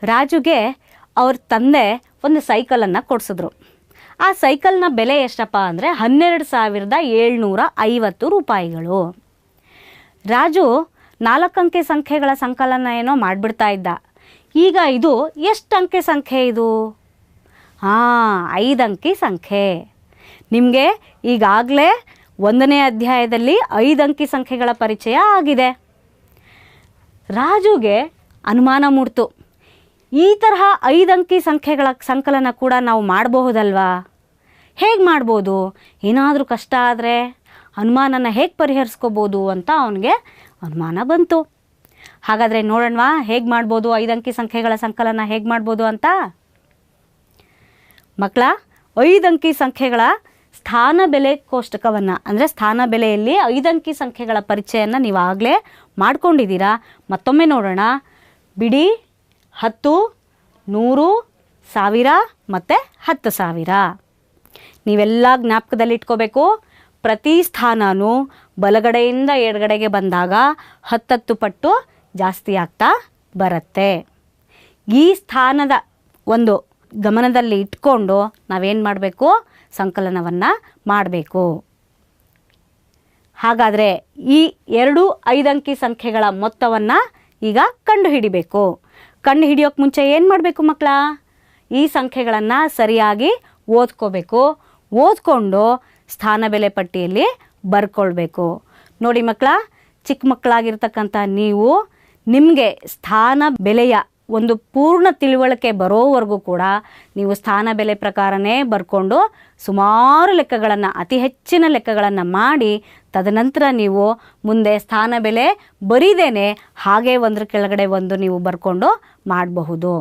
ರಾಜುಗೆ ಅವ್ರ ತಂದೆ ಒಂದು ಸೈಕಲನ್ನು ಕೊಡಿಸಿದ್ರು. ಆ ಸೈಕಲ್ನ ಬೆಲೆ ಎಷ್ಟಪ್ಪ ಅಂದರೆ ಹನ್ನೆರಡು ಸಾವಿರದ ಏಳ್ನೂರ ಐವತ್ತು ರೂಪಾಯಿಗಳು. ರಾಜು ನಾಲ್ಕು ಸಂಖ್ಯೆಗಳ ಸಂಕಲನ ಏನೋ ಮಾಡಿಬಿಡ್ತಾ ಇದ್ದ. ಈಗ ಇದು ಎಷ್ಟು ಅಂಕೆ ಸಂಖ್ಯೆ ಇದು? ಹಾಂ, ಐದು ಅಂಕಿ ಸಂಖ್ಯೆ. ನಿಮಗೆ ಈಗಾಗಲೇ ಒಂದನೇ ಅಧ್ಯಾಯದಲ್ಲಿ ಐದು ಅಂಕಿ ಸಂಖ್ಯೆಗಳ ಪರಿಚಯ ಆಗಿದೆ. ರಾಜುಗೆ ಅನುಮಾನ ಮೂಡ್ತು. ಈ ತರಹ ಐದು ಅಂಕಿ ಸಂಖ್ಯೆಗಳ ಸಂಕಲನ ಕೂಡ ನಾವು ಮಾಡಬಹುದಲ್ವಾ? ಹೇಗೆ ಮಾಡ್ಬೋದು? ಏನಾದರೂ ಕಷ್ಟ ಆದರೆ ಅನುಮಾನನ ಹೇಗೆ ಪರಿಹರಿಸ್ಕೋಬೋದು ಅಂತ ಅವನಿಗೆ ಅನುಮಾನ ಬಂತು. ಹಾಗಾದರೆ ನೋಡೋಣವಾ, ಹೇಗೆ ಮಾಡ್ಬೋದು? ಐದು ಅಂಕಿ ಸಂಖ್ಯೆಗಳ ಸಂಕಲನ ಹೇಗೆ ಮಾಡ್ಬೋದು ಅಂತ? ಮಕ್ಕಳ ಐದು ಸಂಖ್ಯೆಗಳ ಸ್ಥಾನ ಬೆಲೆ ಕೋಷ್ಟಕವನ್ನು, ಅಂದರೆ ಸ್ಥಾನ ಬೆಲೆಯಲ್ಲಿ ಐದಂಕಿ ಸಂಖ್ಯೆಗಳ ಪರಿಚಯನ ನೀವು ಆಗಲೇ ಮಾಡ್ಕೊಂಡಿದ್ದೀರಾ? ಮತ್ತೊಮ್ಮೆ ನೋಡೋಣ. ಬಿಡಿ, ಹತ್ತು, ನೂರು, ಸಾವಿರ ಮತ್ತು ಹತ್ತು ಸಾವಿರ. ನೀವೆಲ್ಲ ಜ್ಞಾಪಕದಲ್ಲಿ ಇಟ್ಕೋಬೇಕು. ಪ್ರತಿ ಸ್ಥಾನವೂ ಬಲಗಡೆಯಿಂದ ಎಡಗಡೆಗೆ ಬಂದಾಗ ಹತ್ತತ್ತು ಪಟ್ಟು ಜಾಸ್ತಿ ಆಗ್ತಾ ಬರುತ್ತೆ. ಈ ಸ್ಥಾನದ ಒಂದು ಗಮನದಲ್ಲಿ ಇಟ್ಕೊಂಡು ನಾವೇನು ಮಾಡಬೇಕು? ಸಂಕಲನವನ್ನು ಮಾಡಬೇಕು. ಹಾಗಾದರೆ ಈ ಎರಡು ಐದಂಕಿ ಸಂಖ್ಯೆಗಳ ಮೊತ್ತವನ್ನು ಈಗ ಕಂಡುಹಿಡಿಬೇಕು. ಕಂಡು ಹಿಡಿಯೋಕ್ಕೆ ಮುಂಚೆ ಏನು ಮಾಡಬೇಕು ಮಕ್ಕಳ ಈ ಸಂಖ್ಯೆಗಳನ್ನು ಸರಿಯಾಗಿ ಓದ್ಕೋಬೇಕು. ಓದ್ಕೊಂಡು ಸ್ಥಾನ ಬೆಲೆ ಪಟ್ಟಿಯಲ್ಲಿ ಬರ್ಕೊಳ್ಬೇಕು. ನೋಡಿ ಮಕ್ಕಳ ಚಿಕ್ಕ ಮಕ್ಕಳಾಗಿರ್ತಕ್ಕಂಥ ನೀವು ನಿಮಗೆ ಸ್ಥಾನ ಬೆಲೆಯ ಒಂದು ಪೂರ್ಣ ತಿಳುವಳಿಕೆ ಬರೋವರೆಗೂ ಕೂಡ ನೀವು ಸ್ಥಾನ ಬೆಲೆ ಪ್ರಕಾರನೇ ಬರ್ಕೊಂಡು ಸುಮಾರು ಲೆಕ್ಕಗಳನ್ನು, ಅತಿ ಹೆಚ್ಚಿನ ಲೆಕ್ಕಗಳನ್ನು ಮಾಡಿ ತದನಂತರ ನೀವು ಮುಂದೆ ಸ್ಥಾನ ಬೆಲೆ ಬರೀದೇನೆ ಹಾಗೆ ಒಂದ್ರ ಕೆಳಗಡೆ ಒಂದು ನೀವು ಬರ್ಕೊಂಡು ಮಾಡಬಹುದು.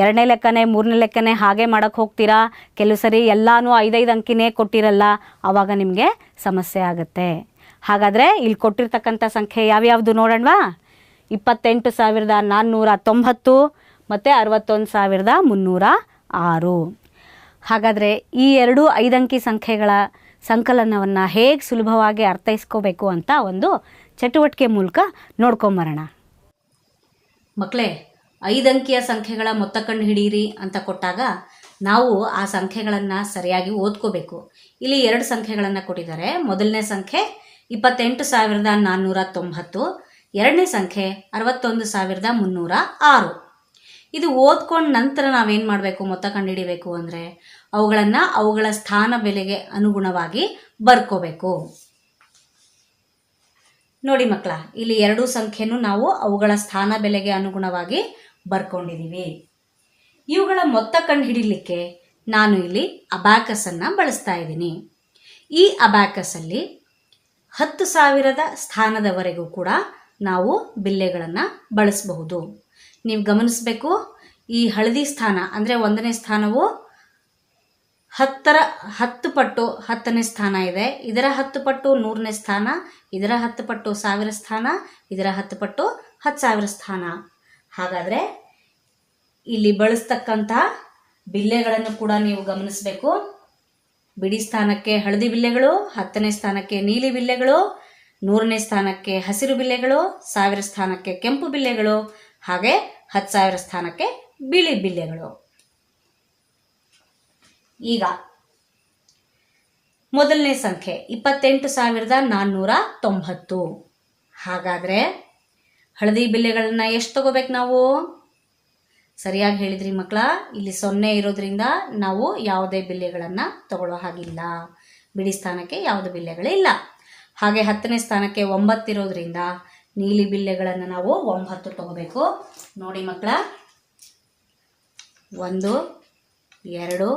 ಎರಡನೇ ಲೆಕ್ಕನೇ, ಮೂರನೇ ಲೆಕ್ಕನೇ ಹಾಗೆ ಮಾಡೋಕ್ಕೆ ಹೋಗ್ತೀರಾ? ಕೆಲವು ಸರಿ ಎಲ್ಲನೂ ಐದೈದು ಅಂಕಿನೇ ಕೊಟ್ಟಿರಲ್ಲ ಆವಾಗ ನಿಮಗೆ ಸಮಸ್ಯೆ ಆಗುತ್ತೆ. ಹಾಗಾದರೆ ಇಲ್ಲಿ ಕೊಟ್ಟಿರ್ತಕ್ಕಂಥ ಸಂಖ್ಯೆ ಯಾವ್ಯಾವುದು ನೋಡೋಣವಾ? ಇಪ್ಪತ್ತೆಂಟು ಸಾವಿರದ ನಾನ್ನೂರ ತೊಂಬತ್ತು ಮತ್ತು ಅರವತ್ತೊಂದು ಸಾವಿರದ ಮುನ್ನೂರ ಆರು. ಹಾಗಾದರೆ ಈ ಎರಡು ಐದಂಕಿ ಸಂಖ್ಯೆಗಳ ಸಂಕಲನವನ್ನು ಹೇಗೆ ಸುಲಭವಾಗಿ ಅರ್ಥೈಸ್ಕೋಬೇಕು ಅಂತ ಒಂದು ಚಟುವಟಿಕೆ ಮೂಲಕ ನೋಡ್ಕೊಂಬರೋಣ. ಮಕ್ಕಳೇ ಐದಂಕಿಯ ಸಂಖ್ಯೆಗಳ ಮೊತ್ತ ಕಂಡು ಹಿಡಿಯಿರಿ ಅಂತ ಕೊಟ್ಟಾಗ ನಾವು ಆ ಸಂಖ್ಯೆಗಳನ್ನು ಸರಿಯಾಗಿ ಓದ್ಕೋಬೇಕು. ಇಲ್ಲಿ ಎರಡು ಸಂಖ್ಯೆಗಳನ್ನು ಕೊಟ್ಟಿದ್ದಾರೆ. ಮೊದಲನೇ ಸಂಖ್ಯೆ ಇಪ್ಪತ್ತೆಂಟು ಸಾವಿರದ ನಾನ್ನೂರ ತೊಂಬತ್ತು ಎರಡನೇ ಸಂಖ್ಯೆ ಅರವತ್ತೊಂದು ಸಾವಿರದ ಮುನ್ನೂರ ಆರು. ಇದು ಓದ್ಕೊಂಡ ನಂತರ ನಾವೇನು ಮಾಡಬೇಕು, ಮೊತ್ತ ಕಂಡುಹಿಡಿಬೇಕು ಅಂದರೆ ಅವುಗಳನ್ನು ಅವುಗಳ ಸ್ಥಾನ ಬೆಲೆಗೆ ಅನುಗುಣವಾಗಿ ಬರ್ಕೋಬೇಕು. ನೋಡಿ ಮಕ್ಕಳ, ಇಲ್ಲಿ ಎರಡೂ ಸಂಖ್ಯೆನೂ ನಾವು ಅವುಗಳ ಸ್ಥಾನ ಬೆಲೆಗೆ ಅನುಗುಣವಾಗಿ ಬರ್ಕೊಂಡಿದ್ದೀವಿ ಇವುಗಳ ಮೊತ್ತ ಕಂಡುಹಿಡಿಲಿಕ್ಕೆ ನಾನು ಇಲ್ಲಿ ಅಬ್ಯಾಕಸನ್ನು ಬಳಸ್ತಾ ಇದ್ದೀನಿ. ಈ ಅಬ್ಯಾಕಸಲ್ಲಿ ಹತ್ತು ಸಾವಿರದ ಸ್ಥಾನದವರೆಗೂ ಕೂಡ ನಾವು ಬಿಲ್ಲೆಗಳನ್ನು ಬಳಸಬಹುದು. ನೀವು ಗಮನಿಸಬೇಕು, ಈ ಹಳದಿ ಸ್ಥಾನ, ಅಂದರೆ ಒಂದನೇ ಸ್ಥಾನವು ಹತ್ತರ, ಹತ್ತು ಪಟ್ಟು ಹತ್ತನೇ ಸ್ಥಾನ ಇದೆ. ಇದರ ಹತ್ತು ಪಟ್ಟು ನೂರನೇ ಸ್ಥಾನ, ಇದರ ಹತ್ತು ಪಟ್ಟು ಸಾವಿರ ಸ್ಥಾನ, ಇದರ ಹತ್ತು ಪಟ್ಟು ಹತ್ತು ಸಾವಿರ ಸ್ಥಾನ. ಹಾಗಾದರೆ ಇಲ್ಲಿ ಬಳಸ್ತಕ್ಕಂಥ ಬಿಲ್ಲೆಗಳನ್ನು ಕೂಡ ನೀವು ಗಮನಿಸಬೇಕು. ಬಿಡಿ ಸ್ಥಾನಕ್ಕೆ ಹಳದಿ ಬಿಲ್ಲೆಗಳು, ಹತ್ತನೇ ಸ್ಥಾನಕ್ಕೆ ನೀಲಿ ಬಿಲ್ಲೆಗಳು ನೂರನೇ ಸ್ಥಾನಕ್ಕೆ ಹಸಿರು ಬಿಲ್ಲೆಗಳು, ಸಾವಿರ ಸ್ಥಾನಕ್ಕೆ ಕೆಂಪು ಬಿಲ್ಲೆಗಳು, ಹಾಗೆ ಹತ್ತು ಸಾವಿರ ಸ್ಥಾನಕ್ಕೆ ಬಿಳಿ ಬಿಲ್ಲೆಗಳು. ಈಗ ಮೊದಲನೇ ಸಂಖ್ಯೆ, ಇಪ್ಪತ್ತೆಂಟು ಸಾವಿರದ ನಾನ್ನೂರ ತೊಂಬತ್ತು. ಹಾಗಾದರೆ ಹಳದಿ ಬಿಲ್ಲೆಗಳನ್ನು ಎಷ್ಟು ತಗೋಬೇಕು ನಾವು? ಸರಿಯಾಗಿ ಹೇಳಿದ್ರಿ ಮಕ್ಕಳ ಇಲ್ಲಿ ಸೊನ್ನೆ ಇರೋದ್ರಿಂದ ನಾವು ಯಾವುದೇ ಬಿಲ್ಲೆಗಳನ್ನು ತಗೊಳ್ಳೋ ಹಾಗಿಲ್ಲ. ಬಿಡಿ ಸ್ಥಾನಕ್ಕೆ ಯಾವುದೇ ಬಿಲ್ಲೆಗಳಿಲ್ಲ ಹಾಗೆ ಹತ್ತನೇ ಸ್ಥಾನಕ್ಕೆ ಒಂಬತ್ತಿರೋದ್ರಿಂದ ನೀಲಿ ಬಿಲ್ಲೆಗಳನ್ನು ನಾವು ಒಂಬತ್ತು ತಗೋಬೇಕು. ನೋಡಿ ಮಕ್ಕಳ, ಒಂದು, ಎರಡು,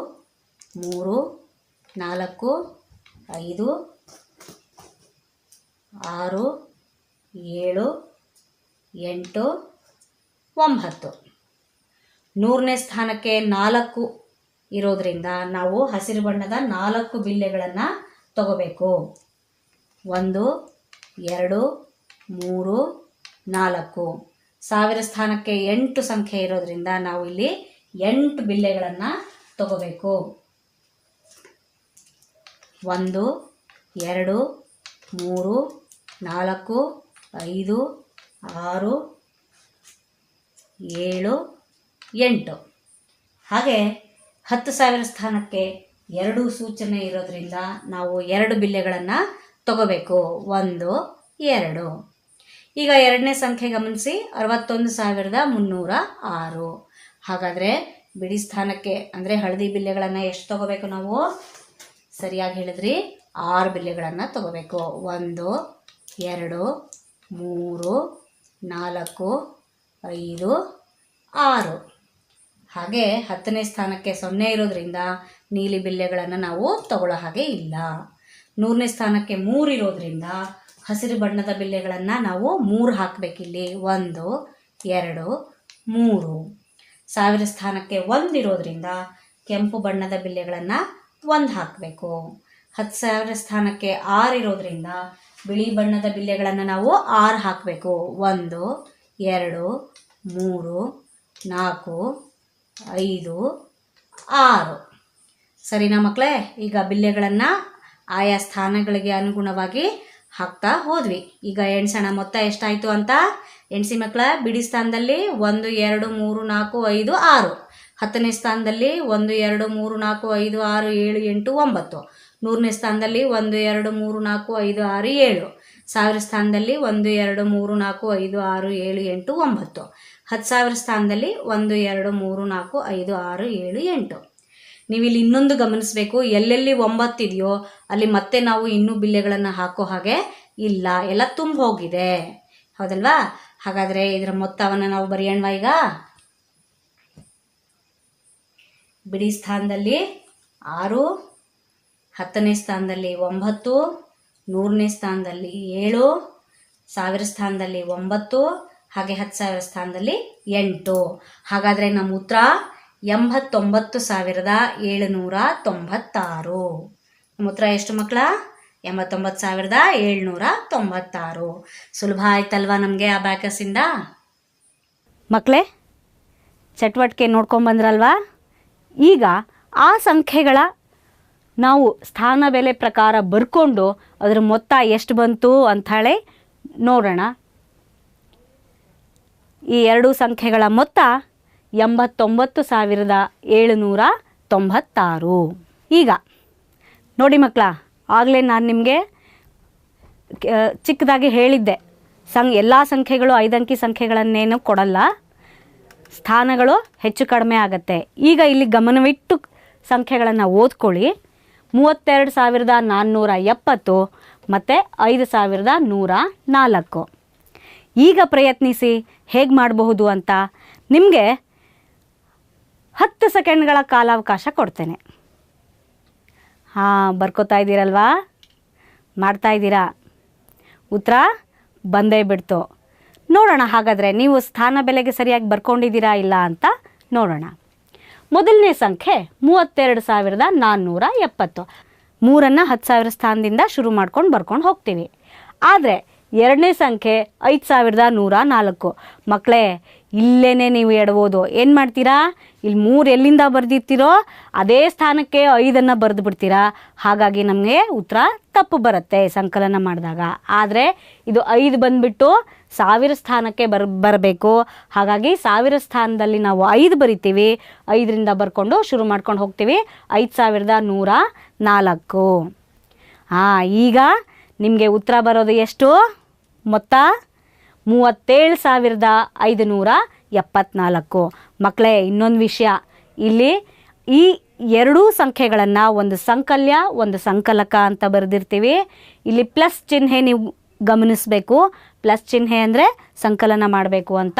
ಮೂರು, ನಾಲ್ಕು, ಐದು, ಆರು, ಏಳು, ಎಂಟು, ಒಂಬತ್ತು. ನೂರನೇ ಸ್ಥಾನಕ್ಕೆ ನಾಲ್ಕು ಇರೋದ್ರಿಂದ ನಾವು ಹಸಿರು ಬಣ್ಣದ ನಾಲ್ಕು ಬಿಲ್ಲೆಗಳನ್ನು ತಗೋಬೇಕು. ಒಂದು, ಎರಡು, ಮೂರು, ನಾಲ್ಕು. ಸಾವಿರ ಸ್ಥಾನಕ್ಕೆ ಎಂಟು ಸಂಖ್ಯೆ ಇರೋದ್ರಿಂದ ನಾವು ಇಲ್ಲಿ ಎಂಟು ಬಿಲ್ಲೆಗಳನ್ನು ತಗೋಬೇಕು. ಒಂದು, ಎರಡು, ಮೂರು, ನಾಲ್ಕು, ಐದು, ಆರು, ಏಳು, ಎಂಟು. ಹಾಗೆ ಹತ್ತು ಸಾವಿರ ಸ್ಥಾನಕ್ಕೆ ಎರಡು ಸೂಚನೆ ಇರೋದ್ರಿಂದ ನಾವು ಎರಡು ಬಿಲ್ಲೆಗಳನ್ನು ತಗೋಬೇಕು. ಒಂದು, ಎರಡು. ಈಗ ಎರಡನೇ ಸಂಖ್ಯೆ ಗಮನಿಸಿ. ಅರವತ್ತೊಂದು ಸಾವಿರದ ಮುನ್ನೂರ ಆರು. ಹಾಗಾದರೆ ಬಿಡಿ ಸ್ಥಾನಕ್ಕೆ, ಅಂದರೆ ಹಳದಿ ಬಿಲ್ಲೆಗಳನ್ನು ಎಷ್ಟು ತಗೋಬೇಕು ನಾವು? ಸರಿಯಾಗಿ ಹೇಳಿದ್ರಿ. ಆರು ಬಿಲ್ಲೆಗಳನ್ನು ತಗೋಬೇಕು. ಒಂದು, ಎರಡು, ಮೂರು, ನಾಲ್ಕು, ಐದು, ಆರು. ಹಾಗೆ ಹತ್ತನೇ ಸ್ಥಾನಕ್ಕೆ ಸೊನ್ನೆ ಇರೋದ್ರಿಂದ ನೀಲಿ ಬಿಲ್ಲೆಗಳನ್ನು ನಾವು ತಗೊಳ್ಳೋ ಹಾಗೆ ಇಲ್ಲ. ನೂರನೇ ಸ್ಥಾನಕ್ಕೆ ಮೂರು ಇರೋದ್ರಿಂದ ಹಸಿರು ಬಣ್ಣದ ಬಿಲ್ಲೆಗಳನ್ನು ನಾವು ಮೂರು ಹಾಕಬೇಕಿಲ್ಲಿ. ಒಂದು, ಎರಡು, ಮೂರು. ಸಾವಿರ ಸ್ಥಾನಕ್ಕೆ ಒಂದು ಇರೋದ್ರಿಂದ ಕೆಂಪು ಬಣ್ಣದ ಬಿಲ್ಲೆಗಳನ್ನು ಒಂದು ಹಾಕಬೇಕು. ಹತ್ತು ಸಾವಿರ ಸ್ಥಾನಕ್ಕೆ ಆರು ಇರೋದ್ರಿಂದ ಬಿಳಿ ಬಣ್ಣದ ಬಿಲ್ಲೆಗಳನ್ನು ನಾವು ಆರು ಹಾಕಬೇಕು. ಒಂದು, ಎರಡು, ಮೂರು, ನಾಲ್ಕು, ಐದು, ಆರು. ಸರಿನಾ ಮಕ್ಕಳೇ ಈಗ ಬಿಲ್ಲೆಗಳನ್ನು ಆಯಾ ಸ್ಥಾನಗಳಿಗೆ ಅನುಗುಣವಾಗಿ ಹಾಕ್ತಾ ಹೋದ್ವಿ. ಈಗ ಎಣ್ಸೋಣ ಮೊತ್ತ ಎಷ್ಟಾಯಿತು ಅಂತ ಎಣ್ಸಿ ಮಕ್ಕಳ ಬಿಡಿ ಸ್ಥಾನದಲ್ಲಿ ಒಂದು, ಎರಡು, ಮೂರು, ನಾಲ್ಕು, ಐದು, ಆರು. ಹತ್ತನೇ ಸ್ಥಾನದಲ್ಲಿ ಒಂದು, ಎರಡು, ಮೂರು, ನಾಲ್ಕು, ಐದು, ಆರು, ಏಳು, ಎಂಟು, ಒಂಬತ್ತು. ನೂರನೇ ಸ್ಥಾನದಲ್ಲಿ ಒಂದು, ಎರಡು, ಮೂರು, ನಾಲ್ಕು, ಐದು, ಆರು, ಏಳು. ಸಾವಿರ ಸ್ಥಾನದಲ್ಲಿ ಒಂದು, ಎರಡು, ಮೂರು, ನಾಲ್ಕು, ಐದು, ಆರು, ಏಳು, ಎಂಟು, ಒಂಬತ್ತು. ಹತ್ತು ಸಾವಿರ ಸ್ಥಾನದಲ್ಲಿ ಒಂದು, ಎರಡು, ಮೂರು, ನಾಲ್ಕು, ಐದು, ಆರು, ಏಳು, ಎಂಟು. ನೀವು ಇಲ್ಲಿ ಇನ್ನೊಂದು ಗಮನಿಸಬೇಕು, ಎಲ್ಲೆಲ್ಲಿ ಒಂಬತ್ತಿದೆಯೋ ಅಲ್ಲಿ ಮತ್ತೆ ನಾವು ಇನ್ನೂ ಬಿಲ್ಲೆಗಳನ್ನು ಹಾಕೋ ಹಾಗೆ ಇಲ್ಲ, ಎಲ್ಲ ತುಂಬ ಹೋಗಿದೆ. ಹೌದಲ್ವಾ? ಹಾಗಾದರೆ ಇದರ ಮೊತ್ತವನ್ನು ನಾವು ಬರೆಯೋಣ ಈಗ? ಬಿಡಿ ಸ್ಥಾನದಲ್ಲಿ ಆರು, ಹತ್ತನೇ ಸ್ಥಾನದಲ್ಲಿ ಒಂಬತ್ತು, ನೂರನೇ ಸ್ಥಾನದಲ್ಲಿ ಏಳು, ಸಾವಿರ ಸ್ಥಾನದಲ್ಲಿ ಒಂಬತ್ತು, ಹಾಗೆ ಹತ್ತು ಸಾವಿರ ಸ್ಥಾನದಲ್ಲಿ ಎಂಟು. ಹಾಗಾದರೆ ನಮ್ಮ ಉತ್ತರ ಎಂಬತ್ತೊಂಬತ್ತು ಸಾವಿರದ ಏಳುನೂರ ತೊಂಬತ್ತಾರು. ಎಷ್ಟು ಮಕ್ಕಳ? ಎಂಬತ್ತೊಂಬತ್ತು ಸಾವಿರದ ಏಳ್ನೂರ ತೊಂಬತ್ತಾರು. ಸುಲಭ ಆಯ್ತಲ್ವಾ ನಮಗೆ ಆ ಬ್ಯಾಕಸಿಂದ ಮಕ್ಕಳೇ ಚಟುವಟಿಕೆ ನೋಡ್ಕೊಂಬಂದ್ರಲ್ವಾ ಈಗ ಆ ಸಂಖ್ಯೆಗಳ ನಾವು ಸ್ಥಾನ ಬೆಲೆ ಪ್ರಕಾರ ಬರ್ಕೊಂಡು ಅದರ ಮೊತ್ತ ಎಷ್ಟು ಬಂತು ಅಂಥೇಳಿ ನೋಡೋಣ. ಈ ಎರಡು ಸಂಖ್ಯೆಗಳ ಮೊತ್ತ ಎಂಬತ್ತೊಂಬತ್ತು ಸಾವಿರದ ಏಳುನೂರ ತೊಂಬತ್ತಾರು. ಈಗ ನೋಡಿ ಮಕ್ಕಳ, ಆಗಲೇ ನಾನು ನಿಮಗೆ ಚಿಕ್ಕದಾಗಿ ಹೇಳಿದ್ದೆ. ಸಂ, ಎಲ್ಲ ಸಂಖ್ಯೆಗಳು ಐದಂಕಿ ಸಂಖ್ಯೆಗಳನ್ನೇನು ಕೊಡಲ್ಲ. ಸ್ಥಾನಗಳು ಹೆಚ್ಚು ಕಡಿಮೆ ಆಗುತ್ತೆ. ಈಗ ಇಲ್ಲಿ ಗಮನವಿಟ್ಟು ಸಂಖ್ಯೆಗಳನ್ನು ಓದ್ಕೊಳ್ಳಿ. ಮೂವತ್ತೆರಡು ಸಾವಿರದ ನಾನ್ನೂರ ಎಪ್ಪತ್ತು ಮತ್ತು ಐದು ಸಾವಿರದ ನೂರ ನಾಲ್ಕು. ಈಗ ಪ್ರಯತ್ನಿಸಿ ಹೇಗೆ ಮಾಡಬಹುದು ಅಂತ ನಿಮಗೆ ಹತ್ತು ಸೆಕೆಂಡ್ಗಳ ಕಾಲಾವಕಾಶ ಕೊಡ್ತೇನೆ. ಹಾಂ, ಬರ್ಕೋತಾ ಇದ್ದೀರಲ್ವಾ? ಮಾಡ್ತಾ ಇದ್ದೀರಾ? ಉತ್ತರ, ಬಂದೇ ಬಿಡ್ತು. ನೋಡೋಣ, ಹಾಗಾದರೆ ನೀವು ಸ್ಥಾನ ಬೆಲೆಗೆ ಸರಿಯಾಗಿ ಬರ್ಕೊಂಡಿದ್ದೀರಾ ಇಲ್ಲ ಅಂತ ನೋಡೋಣ. ಮೊದಲನೇ ಸಂಖ್ಯೆ ಮೂವತ್ತೆರಡು ಸಾವಿರದ ನಾನ್ನೂರ ಎಪ್ಪತ್ತು. ಮೂರನ್ನು ಹತ್ತು ಸಾವಿರ ಸ್ಥಾನದಿಂದ ಶುರು ಮಾಡ್ಕೊಂಡು ಬರ್ಕೊಂಡು ಹೋಗ್ತೀವಿ. ಆದರೆ ಎರಡನೇ ಸಂಖ್ಯೆ ಐದು ಸಾವಿರದ ನೂರ ನಾಲ್ಕು. ಮಕ್ಕಳೇ ಇಲ್ಲೇ ನೀವು ಎಡಬೋದು ಏನು ಮಾಡ್ತೀರಾ? ಇಲ್ಲಿ ಮೂರು ಎಲ್ಲಿಂದ ಬರೆದಿರ್ತೀರೋ ಅದೇ ಸ್ಥಾನಕ್ಕೆ ಐದನ್ನು ಬರೆದು ಬಿಡ್ತೀರಾ. ಹಾಗಾಗಿ ನಮಗೆ ಉತ್ತರ ತಪ್ಪು ಬರುತ್ತೆ ಸಂಕಲನ ಮಾಡಿದಾಗ. ಆದರೆ ಇದು ಐದು ಬಂದುಬಿಟ್ಟು ಸಾವಿರ ಸ್ಥಾನಕ್ಕೆ ಬರ್, ಬರಬೇಕು. ಹಾಗಾಗಿ ಸಾವಿರ ಸ್ಥಾನದಲ್ಲಿ ನಾವು ಐದು ಬರಿತೀವಿ. ಐದರಿಂದ ಬರ್ಕೊಂಡು ಶುರು ಮಾಡ್ಕೊಂಡು ಹೋಗ್ತೀವಿ. ಐದು ಸಾವಿರದ ನೂರ ನಾಲ್ಕು. ಹಾಂ ಈಗ ನಿಮಗೆ ಉತ್ತರ ಬರೋದು ಎಷ್ಟು? ಮೊತ್ತ ಮೂವತ್ತೇಳು ಸಾವಿರದ ಐದು ನೂರ ಎಪ್ಪತ್ನಾಲ್ಕು. ಮಕ್ಕಳೇ ಇನ್ನೊಂದು ವಿಷಯ. ಇಲ್ಲಿ ಈ ಎರಡೂ ಸಂಖ್ಯೆಗಳನ್ನು ಒಂದು ಸಂಕಲ್ಯ, ಒಂದು ಸಂಕಲಕ ಅಂತ ಬರೆದಿರ್ತೀವಿ. ಇಲ್ಲಿ ಪ್ಲಸ್ ಚಿಹ್ನೆ ನೀವು ಗಮನಿಸಬೇಕು. ಪ್ಲಸ್ ಚಿಹ್ನೆ ಅಂದರೆ ಸಂಕಲನ ಮಾಡಬೇಕು ಅಂತ.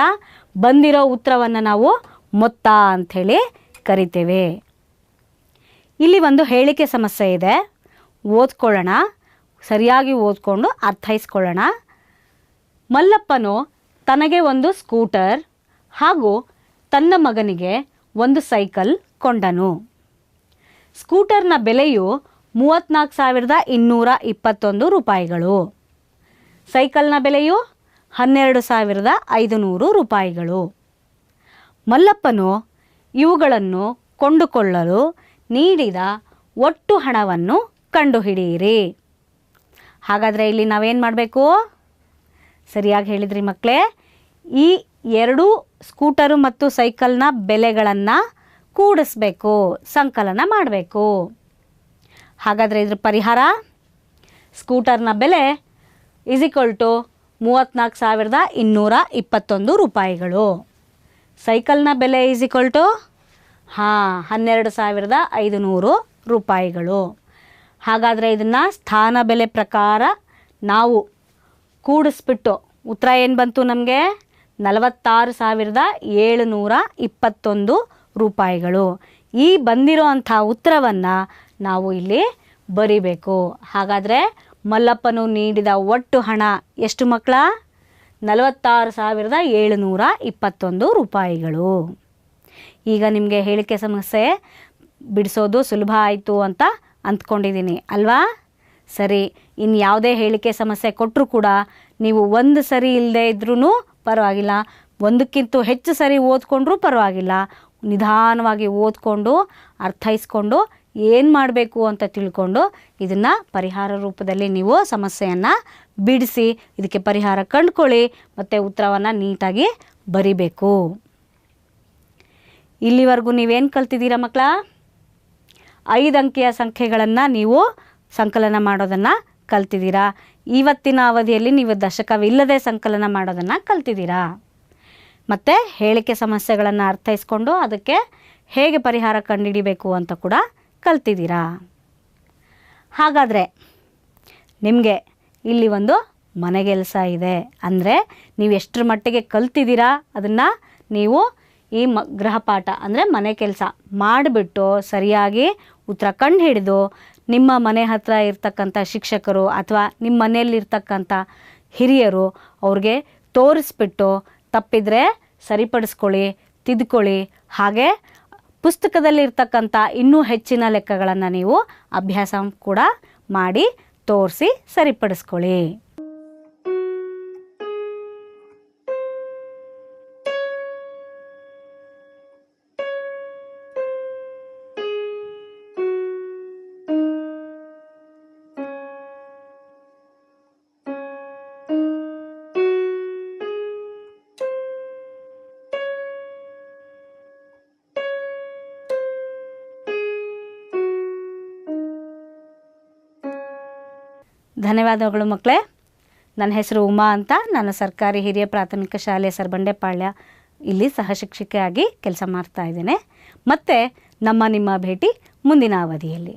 ಬಂದಿರೋ ಉತ್ತರವನ್ನು ನಾವು ಮೊತ್ತ ಅಂಥೇಳಿ ಕರಿತೇವೆ. ಇಲ್ಲಿ ಒಂದು ಹೇಳಿಕೆ ಸಮಸ್ಯೆ ಇದೆ. ಓದ್ಕೊಳ್ಳೋಣ. ಸರಿಯಾಗಿ ಓದ್ಕೊಂಡು ಅರ್ಥೈಸ್ಕೊಳ್ಳೋಣ. ಮಲ್ಲಪ್ಪನು ತನಗೆ ಒಂದು ಸ್ಕೂಟರ್ ಹಾಗೂ ತನ್ನ ಮಗನಿಗೆ ಒಂದು ಸೈಕಲ್ ಕೊಂಡನು. ಸ್ಕೂಟರ್ನ ಬೆಲೆಯು ಮೂವತ್ತ್ನಾಲ್ಕು ಸಾವಿರದ ಇನ್ನೂರ ಇಪ್ಪತ್ತೊಂದು ರೂಪಾಯಿಗಳು. ಸೈಕಲ್ನ ಬೆಲೆಯು ಹನ್ನೆರಡು ಸಾವಿರದ ಐದುನೂರು ರೂಪಾಯಿಗಳು. ಮಲ್ಲಪ್ಪನು ಇವುಗಳನ್ನು ಕೊಂಡುಕೊಳ್ಳಲು ನೀಡಿದ ಒಟ್ಟು ಹಣವನ್ನು ಕಂಡುಹಿಡಿಯಿರಿ. ಹಾಗಾದರೆ ಇಲ್ಲಿ ನಾವೇನು ಮಾಡಬೇಕು? ಸರಿಯಾಗಿ ಹೇಳಿದ್ರಿ ಮಕ್ಕಳೇ ಈ ಎರಡು ಸ್ಕೂಟರು ಮತ್ತು ಸೈಕಲ್ನ ಬೆಲೆಗಳನ್ನು ಕೂಡಿಸ್ಬೇಕು, ಸಂಕಲನ ಮಾಡಬೇಕು. ಹಾಗಾದರೆ ಇದ್ರ ಪರಿಹಾರ? ಸ್ಕೂಟರ್ನ ಬೆಲೆ ಇಸ್ ಈಕ್ವಲ್ ಟು ಮೂವತ್ತ್ನಾಲ್ಕು ಸಾವಿರದ ಇನ್ನೂರ ಇಪ್ಪತ್ತೊಂದು ರೂಪಾಯಿಗಳು. ಸೈಕಲ್ನ ಬೆಲೆ ಈಸ್ ಈಕ್ವಲ್ ಟು ಹಾಂ, ಹನ್ನೆರಡು ಸಾವಿರದ ಐದುನೂರು ರೂಪಾಯಿಗಳು. ಹಾಗಾದರೆ ಇದನ್ನು ಸ್ಥಾನ ಬೆಲೆ ಪ್ರಕಾರ ನಾವು ಕೂಡಿಸ್ಬಿಟ್ಟು. ಉತ್ತರ ಏನು ಬಂತು ನಮಗೆ? ನಲವತ್ತಾರು ಸಾವಿರದ ಏಳುನೂರ ಇಪ್ಪತ್ತೊಂದು ರೂಪಾಯಿಗಳು. ಈ ಬಂದಿರೋ ಅಂಥ ಉತ್ತರವನ್ನು ನಾವು ಇಲ್ಲಿ ಬರಿಬೇಕು. ಹಾಗಾದರೆ ಮಲ್ಲಪ್ಪನು ನೀಡಿದ ಒಟ್ಟು ಹಣ ಎಷ್ಟು ಮಕ್ಕಳ? ನಲವತ್ತಾರು ಸಾವಿರದ ಏಳುನೂರ ಇಪ್ಪತ್ತೊಂದು ರೂಪಾಯಿಗಳು. ಈಗ ನಿಮಗೆ ಹೇಳಿಕೆ ಸಮಸ್ಯೆ ಬಿಡಿಸೋದು ಸುಲಭ ಆಯಿತು ಅಂತ ಅಂದ್ಕೊಂಡಿದ್ದೀನಿ ಅಲ್ವಾ? ಸರಿ ಇನ್ನು ಯಾವುದೇ ಹೇಳಿಕೆ ಸಮಸ್ಯೆ ಕೊಟ್ಟರು ಕೂಡ ನೀವು ಒಂದು ಸರಿ ಇಲ್ಲದೆ ಇದ್ರೂ ಪರವಾಗಿಲ್ಲ. ಒಂದಕ್ಕಿಂತ ಹೆಚ್ಚು ಸರಿ ಓದ್ಕೊಂಡ್ರೂ ಪರವಾಗಿಲ್ಲ. ನಿಧಾನವಾಗಿ ಓದ್ಕೊಂಡು, ಅರ್ಥೈಸ್ಕೊಂಡು ಏನು ಮಾಡಬೇಕು ಅಂತ ತಿಳ್ಕೊಂಡು ಇದನ್ನು ಪರಿಹಾರ ರೂಪದಲ್ಲಿ ನೀವು ಸಮಸ್ಯೆಯನ್ನು ಬಿಡಿಸಿ, ಇದಕ್ಕೆ ಪರಿಹಾರ ಕಂಡುಕೊಳ್ಳಿ, ಮತ್ತು ಉತ್ತರವನ್ನು ನೀಟಾಗಿ ಬರಿಬೇಕು. ಇಲ್ಲಿವರೆಗೂ ನೀವೇನು ಕಲ್ತಿದ್ದೀರಾ ಮಕ್ಕಳ? ಐದು ಅಂಕಿಯ ಸಂಖ್ಯೆಗಳನ್ನು ನೀವು ಸಂಕಲನ ಮಾಡೋದನ್ನು ಕಲ್ತಿದ್ದೀರಾ? ಇವತ್ತಿನ ಅವಧಿಯಲ್ಲಿ ನೀವು ದಶಕವಿಲ್ಲದೆ ಸಂಕಲನ ಮಾಡೋದನ್ನು ಕಲ್ತಿದ್ದೀರಾ? ಮತ್ತು ಹೇಳಿಕೆ ಸಮಸ್ಯೆಗಳನ್ನು ಅರ್ಥೈಸ್ಕೊಂಡು ಅದಕ್ಕೆ ಹೇಗೆ ಪರಿಹಾರ ಕಂಡುಹಿಡಿಬೇಕು ಅಂತ ಕೂಡ ಕಲ್ತಿದ್ದೀರಾ? ಹಾಗಾದರೆ ನಿಮಗೆ ಇಲ್ಲಿ ಒಂದು ಮನೆಗೆಲಸ ಇದೆ. ಅಂದರೆ ನೀವು ಎಷ್ಟರ ಮಟ್ಟಿಗೆ ಕಲ್ತಿದ್ದೀರಾ? ಅದನ್ನು ನೀವು ಈ ಮ, ಗೃಹಪಾಠ ಅಂದರೆ ಮನೆ ಕೆಲಸ ಮಾಡಿಬಿಟ್ಟು ಸರಿಯಾಗಿ ಉತ್ತರ ಕಂಡು ಹಿಡಿದು ನಿಮ್ಮ ಮನೆ ಹತ್ರ ಇರ್ತಕ್ಕಂಥ ಶಿಕ್ಷಕರು ಅಥವಾ ನಿಮ್ಮ ಮನೆಯಲ್ಲಿರ್ತಕ್ಕಂಥ ಹಿರಿಯರು ಅವ್ರಿಗೆ ತೋರಿಸ್ಬಿಟ್ಟು ತಪ್ಪಿದರೆ ಸರಿಪಡಿಸ್ಕೊಳ್ಳಿ, ತಿದ್ಕೊಳ್ಳಿ. ಹಾಗೆ ಪುಸ್ತಕದಲ್ಲಿರ್ತಕ್ಕಂಥ ಇನ್ನೂ ಹೆಚ್ಚಿನ ಲೆಕ್ಕಗಳನ್ನು ನೀವು ಅಭ್ಯಾಸ ಕೂಡ ಮಾಡಿ ತೋರಿಸಿ ಸರಿಪಡಿಸ್ಕೊಳ್ಳಿ. ಧನ್ಯವಾದಗಳು ಮಕ್ಕಳೇ. ನನ್ನ ಹೆಸರು ಉಮಾ ಅಂತ. ನಾನು ಸರ್ಕಾರಿ ಹಿರಿಯ ಪ್ರಾಥಮಿಕ ಶಾಲೆ ಸರ್ಬಂಡೆಪಾಳ್ಯ ಇಲ್ಲಿ ಸಹ ಶಿಕ್ಷಕಿಯಾಗಿ ಕೆಲಸ ಮಾಡ್ತಾ ಇದ್ದೇನೆ. ಮತ್ತು ನಮ್ಮ ನಿಮ್ಮ ಭೇಟಿ ಮುಂದಿನ ಅವಧಿಯಲ್ಲಿ.